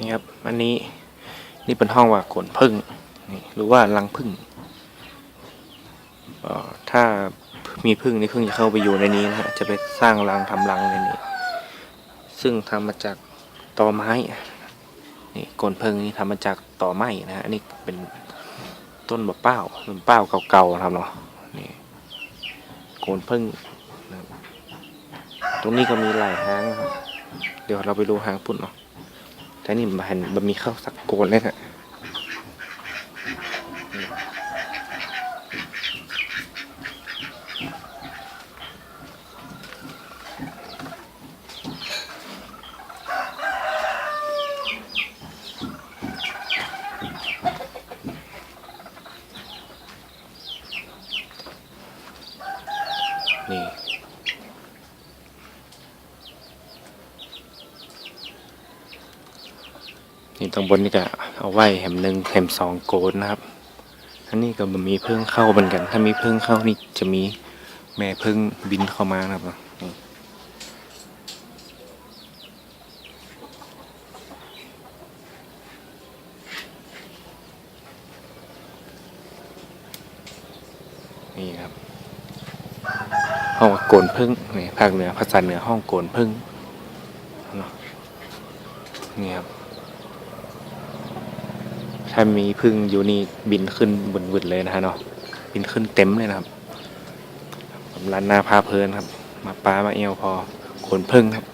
นี่ครับ อันนี้นี่เป็นห้องว่าขนพึ่งนี่หรือว่ารังพึ่งออถ้ามีพึ่งนี่พึ่งจะเข้าไปอยู่ในนี้นะฮะจะไปสร้างรังทำรังในนี้ ซึ่งทำมาจากตอไม้นี่กนพึ่งนี่ทำมาจากตอไม้นะฮะอันนี้เป็นต้นบะเป้าต้นเป้าเก่าๆนะครับเนาะนี่โกนพึ่งตรงนี้ก็มีหลายหางนะครับเดี๋ยวเราไปดูหางปุ่นเนาะ แต่นี่มันมันมีข้าวสักโกนเลยนะนี่ นี่ตรงบนนี่ก็เอาไว้แหมหนึ่งแหมสองโกนนะครับอันนี้ก็มันมีเพิ่งเข้าเหมือนกัน ถ้ามีเพิ่งเข้านี่จะมีแม่เพิ่งบินเข้ามานะครับนี่ครับห้องโกนพึ่งนี่ภาคเหนือภาษาเหนือห้องโกนพึ่งนี่ครับ ถ้ามีพึ่งอยู่นี่บินขึ้นบนวึดเลยนะฮะเนาะบินขึ้นเต็มเลยนะครับร้านนาพาเพลินครับ มาปลามาเอวพอขนพึ่งครับ